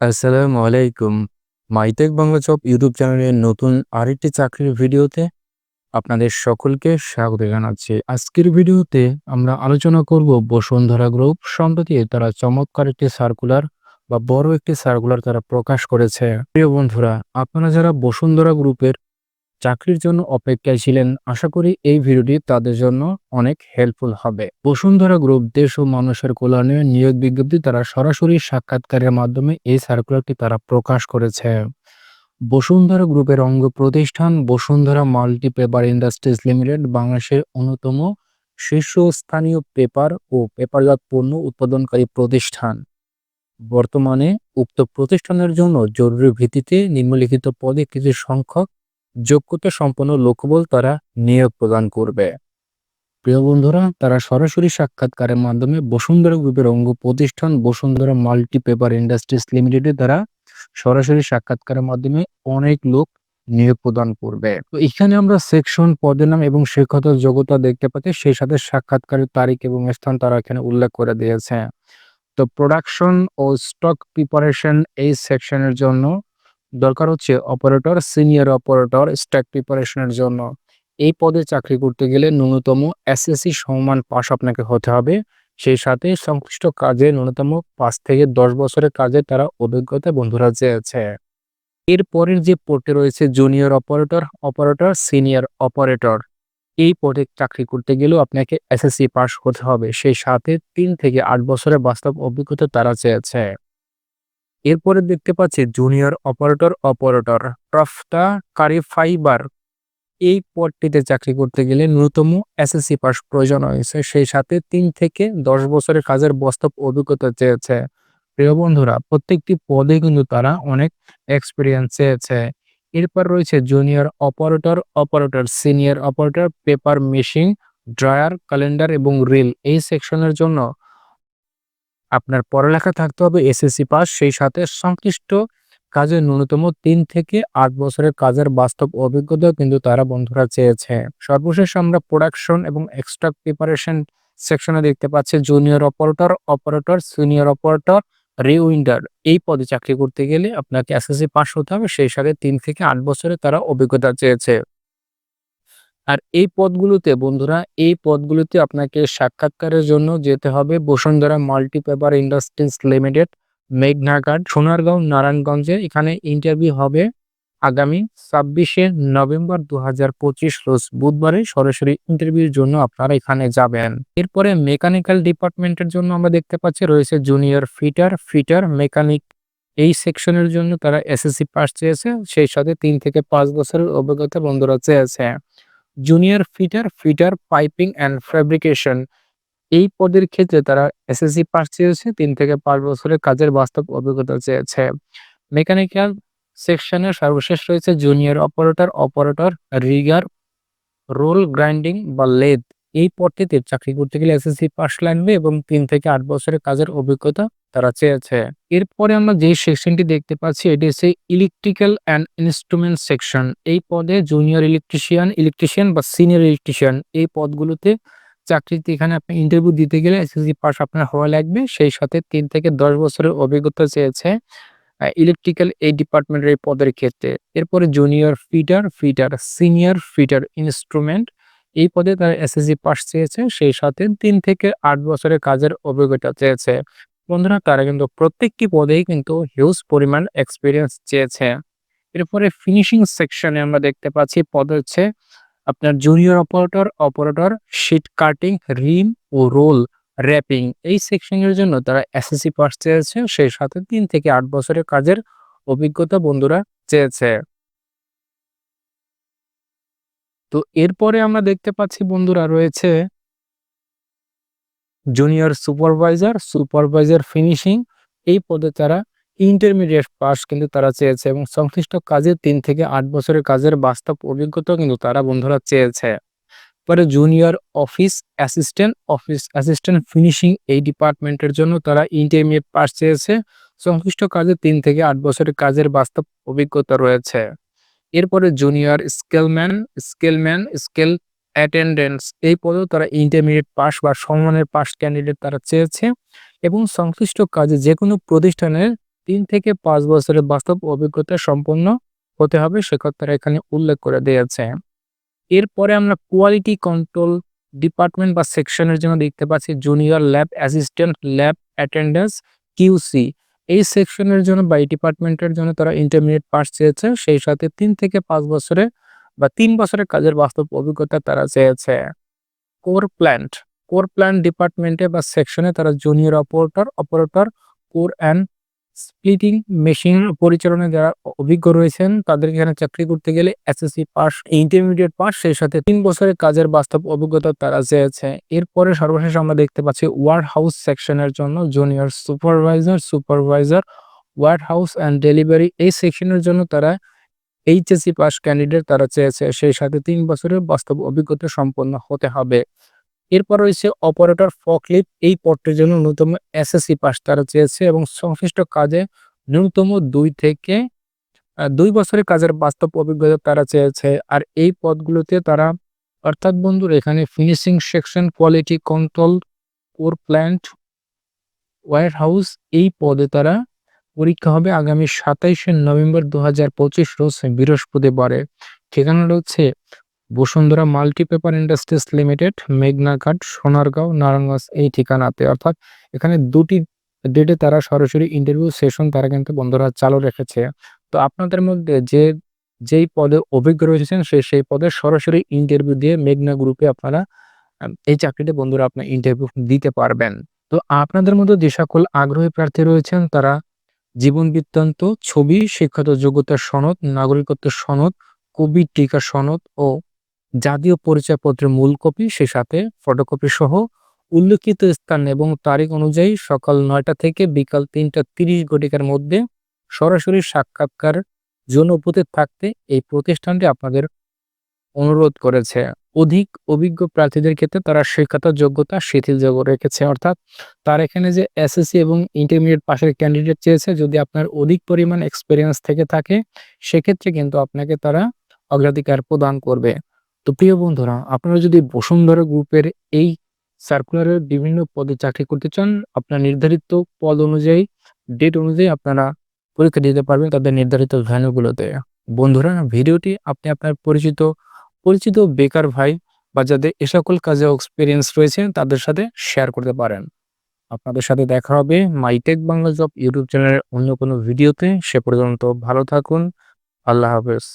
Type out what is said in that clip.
আসসালামু আলাইকুম। MyTech Bangla chop YouTube চ্যানেলের নতুন আরেকটি চাকরির ভিডিওতে আপনাদের সকলকে স্বাগত জানাচ্ছি। আজকের ভিডিওতে আমরা আলোচনা করব বসুন্ধরা গ্রুপ সম্প্রতি তারা চমৎকার একটি সার্কুলার বা বড় একটি সার্কুলার তারা প্রকাশ করেছে। প্রিয় বন্ধুরা, আপনারা যারা বসুন্ধরা গ্রুপের চাকরির জন্য অপেক্ষায় ছিলেন, আশা করি এই ভিডিওটি তাদের জন্য অনেক হেল্পফুল হবে। বসুন্ধরা গ্রুপ দেশ ও মানুষের কল্যাণে নিয়োগ বিজ্ঞপ্তি তারা সরাসরি সাক্ষাৎকারের মাধ্যমে এই সার্কুলারটি তারা প্রকাশ করেছে। বসুন্ধরা গ্রুপের অঙ্গ প্রতিষ্ঠান Bashundhara multi paper industries limited বাংলাদেশের অন্যতম শীর্ষস্থানীয় পেপার ও পেপারজাত পণ্য উৎপাদনকারী প্রতিষ্ঠান। বর্তমানে উক্ত প্রতিষ্ঠানের জন্য জরুরি ভিত্তিতে নিম্নলিখিত পদে কিছু সংখ্যক যোগ্যতা সম্পন্ন লোকবল তারা নিয়োগ প্রদান করবে। প্রিয় বন্ধুরা, তারা সরাসরি সাক্ষাৎকারের মাধ্যমে বসুন্ধরা গ্রুপের অঙ্গ প্রতিষ্ঠান বসুন্ধরা মাল্টি পেপার ইন্ডাস্ট্রিজ লিমিটেডে তারা সরাসরি সাক্ষাৎকারের মাধ্যমে অনেক লোক নিয়োগ প্রদান করবে। তো এখানে আমরা সেকশন পদের নাম এবং শিক্ষত যোগ্যতা দেখতে পাচ্ছি, সেই সাথে সাক্ষাৎকারের তারিখ এবং স্থান তারা এখানে উল্লেখ করে দিয়েছে। তো প্রোডাকশন ও স্টক প্রিপারেশন এই সেকশনের জন্য দরকার হচ্ছে অপারেটর সিনিয়র অপারেটর স্ট্যাক প্রিপারেশনের জন্য। এই পদে চাকরি করতে গেলে ন্যূনতম এসএসসি সমান পাশ আপনাকে হতে হবে। সেই সাথে সংশ্লিষ্ট কাজে ন্যূনতম পাঁচ থেকে দশ বছরের কাজে তারা অভিজ্ঞতা বন্ধুরা চেয়েছে। এরপরের যে পদটি রয়েছে junior operator operator senior operator এই পদে চাকরি করতে গেলেও আপনাকে এসএসসি পাস হতে হবে। সেই সাথে তিন থেকে আট বছরের বাস্তব অভিজ্ঞতা তারা চেয়েছে। এরপরে দেখতে পাচ্ছি জুনিয়র অপারেটর অপারেটর ট্রফটা কারি ফাইবার এই পদটিতে চাকরি করতে গেলে ন্যূনতম এসএসসি পাস প্রয়োজন হয়েছে। সেই সাথে তিন থেকে দশ বছরের কাজের বাস্তব অভিজ্ঞতা চেয়েছে। প্রিয় বন্ধুরা, প্রত্যেকটি পদে কিন্তু তারা অনেক এক্সপিরিয়েন্স চেয়েছে। এরপর রয়েছে junior operator operator senior operator paper machine dryer calender এবং রিল এই সেকশনের জন্য আপনার পড়ালেখা থাকতে হবে এসএসসি পাস সেই সাথে সংশ্লিষ্ট কাজের ন্যূনতম তিন থেকে আট বছরের কাজের বাস্তব অভিজ্ঞতা কিন্তু তারা বন্ধুরা চেয়েছে। সর্বশেষ আমরা প্রোডাকশন এবং এক্সট্রা প্রিপারেশন সেকশনে দেখতে পাচ্ছি junior operator operator senior operator rewinder এই পদে চাকরি করতে গেলে আপনাকে এসএসসি পাস হতে হবে, সেই সাথে তিন থেকে আট বছরের তারা অভিজ্ঞতা চেয়েছে। আর এই পদগুলোতে বন্ধুরা, এই পদগুলোতে আপনাকে সাক্ষাৎকারের জন্য যেতে হবে Bashundhara multi paper industries limited মেঘনাঘাট Sonargaon, নারায়ণগঞ্জে। এখানে ইন্টারভিউ হবে আগামী ছাব্বিশে নভেম্বর দু হাজার পঁচিশ রোজ বুধবারে। সরাসরি ইন্টারভিউর জন্য আপনারা এখানে যাবেন। এরপরে মেকানিক্যাল ডিপার্টমেন্টের জন্য আমরা দেখতে পাচ্ছি, রয়েছে জুনিয়র ফিটার ফিটার মেকানিক এই সেকশনের জন্য তারা এসএসসি পাস চেয়েছে, সেই সাথে তিন থেকে পাঁচ বছরের অভিজ্ঞতা বন্ধুরা চেয়েছে। Junior fitter fitter piping and fabrication এই পদের ক্ষেত্রে তারা এসএসসি পাস চেয়েছে, তিন থেকে পাঁচ বছরের কাজের বাস্তব অভিজ্ঞতা চেয়েছে। মেকানিক্যাল সেকশনের সর্বশেষ রয়েছে junior operator operator rigger roll grinding বা লেদ এই পদটিতে চাকরি করতে গেলে এসএসসি পাস লাগবে এবং তিন থেকে আট বছরের কাজের অভিজ্ঞতা তারা চেয়েছে। এরপরে আমরা যে সেকশনটি দেখতে পাচ্ছি, এটি হচ্ছে ইলেকট্রিক্যাল অ্যান্ড ইনস্ট্রুমেন্ট সেকশন এই পদে জুনিয়র ইলেকট্রিশিয়ান ইলেকট্রিশিয়ান বা সিনিয়র ইলেকট্রিশিয়ান এই পদগুলোতে চাকরিতে এখানে আপনি ইন্টারভিউ দিতে গেলে এসএসসি পাস আপনার হওয়া লাগবে। সেই সাথে তিন থেকে দশ বছরের অভিজ্ঞতা চেয়েছে ইলেকট্রিক্যাল এই ডিপার্টমেন্টের এই পদের ক্ষেত্রে। এরপরে junior fitter fitter senior fitter instrument এই পদে তারা এসএসসি পাস চেয়েছে, সেই সাথে তিন থেকে আট বছরের কাজের অভিজ্ঞতা চেয়েছে। বন্ধুরা, তারা কিন্তু প্রত্যেকটি পদেই কিন্তু হিউজ পরিমাণ এক্সপিরিয়েন্স চেয়েছে। এরপরে ফিনিশিং সেকশনে আমরা দেখতে পাচ্ছি, পদ হচ্ছে আপনার junior operator operator sheet cutting ream ও রোল র্যাপিং এই সেকশনের জন্য তারা এসএসসি পাস চেয়েছে, সেই সাথে তিন থেকে আট বছরের কাজের অভিজ্ঞতা বন্ধুরা চেয়েছে। তো এরপরে আমরা দেখতে পাচ্ছি বন্ধুরা রয়েছে জুনিয়র সুপারভাইজার সুপারভাইজার ফিনিশিং এই পদে তারা ইন্টারমিডিয়েট পাস কিন্তু তারা চেয়েছে এবং সংশ্লিষ্ট কাজে তিন থেকে আট বছরের কাজের বাস্তব অভিজ্ঞতা কিন্তু তারা বন্ধুরা চেয়েছে। পরে junior office assistant office assistant finishing এই ডিপার্টমেন্টের জন্য তারা ইন্টারমিডিয়েট পাস চেয়েছে। সংশ্লিষ্ট কাজে তিন থেকে আট বছরের কাজের বাস্তব অভিজ্ঞতা রয়েছে। এরপরে junior scaleman scaleman scale attendance এই পদেও তারা ইন্টারমিডিয়েট পাস বা সম্মানের পাস ক্যান্ডিডেট তারা চেয়েছে এবং সংশ্লিষ্ট কাজে যে কোনো প্রতিষ্ঠানের তিন থেকে পাঁচ বছরের বাস্তব অভিজ্ঞতা সম্পন্ন হতে হবে সে কথাটা এখানে উল্লেখ করে দিয়েছে। এরপরে আমরা কোয়ালিটি কন্ট্রোল ডিপার্টমেন্ট বা সেকশনের জন্য দেখতে পাচ্ছি junior lab assistant lab attendance QC এই সেকশনের জন্য বা এই ডিপার্টমেন্টের জন্য তারা ইন্টারমিডিয়েট পাস চেয়েছে। সেই সাথে তিন থেকে পাঁচ বছরে বা তিন বছরের কাজের বাস্তব অভিজ্ঞতা তারা চেয়েছে। কোর প্ল্যান্ট কোর প্ল্যান্ট ডিপার্টমেন্টে বা সেকশনে তারা junior operator operator core and splitting machine পরিচালনায় যারা অভিজ্ঞ রয়েছেন, তাদের এখানে চাকরি করতে গেলে এসএসসি পাস ইন্টারমিডিয়েট পাস, সেই সাথে তিন বছরের কাজের বাস্তব অভিজ্ঞতা তারা চেয়েছে। এরপরে সর্বশেষ আমরা দেখতে পাচ্ছি ওয়ার হাউস সেকশনের জন্য junior supervisor supervisor warehouse and delivery এই সেকশনের জন্য তারা এইচএসসি পাস ক্যান্ডিডেট তারা চেয়েছে। সেই সাথে তিন বছরের বাস্তব অভিজ্ঞতা সম্পন্ন হতে হবে। এরপর রয়েছে অপারেটর ফকলিফট এই পদটির জন্য ন্যূনতম এসএসসি পাস তারা চেয়েছে এবং সংশ্লিষ্ট কাজে ন্যূনতম দুই থেকে দুই বছরের কাজের বাস্তব অভিজ্ঞতা তারা চেয়েছে। আর এই পদগুলোতে তারা, অর্থাৎ বন্ধুর, এখানে finishing section quality control core plant warehouse এই পদে তারা পরীক্ষা হবে আগামী সাতাইশে নভেম্বর দু হাজার পঁচিশ, রোজ বৃহস্পতিবারে। ঠিকানাটা হচ্ছে Bashundhara multi paper industries limited, মেঘনাঘাট, Sonargaon, Narayanganj এই ঠিকানাতে। অর্থাৎ এখানে দুটি ডেটে তারা সরাসরি ইন্টারভিউ সেশন তারা কিন্তু বন্ধুরা চালু রেখেছে। তো আপনাদের মধ্যে যে, যেই পদে অভিজ্ঞ রয়েছেন সে, সেই পদে সরাসরি ইন্টারভিউ দিয়ে মেঘনা গ্রুপে আপনারা এই চাকরিতে বন্ধুরা আপনার ইন্টারভিউ দিতে পারবেন। তো আপনাদের মধ্যে যে সকল আগ্রহী প্রার্থী রয়েছেন তারা জীবন বৃত্তান্ত, ছবি, শিক্ষাগত যোগ্যতার সনদ নাগরিকত্বের সনদ, কবি টিকা সনদ ও জাতীয় পরিচয়পত্রের মূল কপি, সে সাথে ফটোকপি সহ উল্লেখিত স্থান এবং তারিখ অনুযায়ী সকাল নয়টা থেকে বিকাল তিনটা তিরিশ ঘটিকার মধ্যে সরাসরি সাক্ষাৎকার জন্য উপস্থিত থাকতে এই প্রতিষ্ঠানটি আপনাদের অনুরোধ করেছে। অধিক অভিজ্ঞ প্রার্থীদের ক্ষেত্রে তারা শিক্ষাগত যোগ্যতা শিথিল যোগ্য রেখেছে, অর্থাৎ তার এখানে যে এসএসসি এবং ইন্টারমিডিয়েট পাশের ক্যান্ডিডেট চেয়েছে, যদি আপনার অধিক পরিমাণ এক্সপিরিয়েন্স থেকে থাকে, সেক্ষেত্রে কিন্তু আপনাকে তারা অগ্রাধিকার প্রদান করবে। তো প্রিয় বন্ধুরা, আপনারা যদি বসুন্ধরা গ্রুপের এই সার্কুলারের বিভিন্ন পদে চাকরি করতে চান, আপনার নির্ধারিত পদ অনুযায়ী ডেট অনুযায়ী আপনারা পরীক্ষা দিতে পারবেন তাদের নির্ধারিত ভ্যানুগুলোতে বন্ধুরা, ভিডিওটি আপনি আপনার পরিচিত পরিচিত বেকার ভাই বা যাদের এ সকল কাজে এক্সপিরিয়েন্স রয়েছে তাদের সাথে শেয়ার করতে পারেন। আপনাদের সাথে দেখা হবে মাইটেক বাংলা জব ইউটিউব চ্যানেলের অন্য কোনো ভিডিওতে সে পর্যন্ত ভালো থাকুন। আল্লাহ হাফেজ।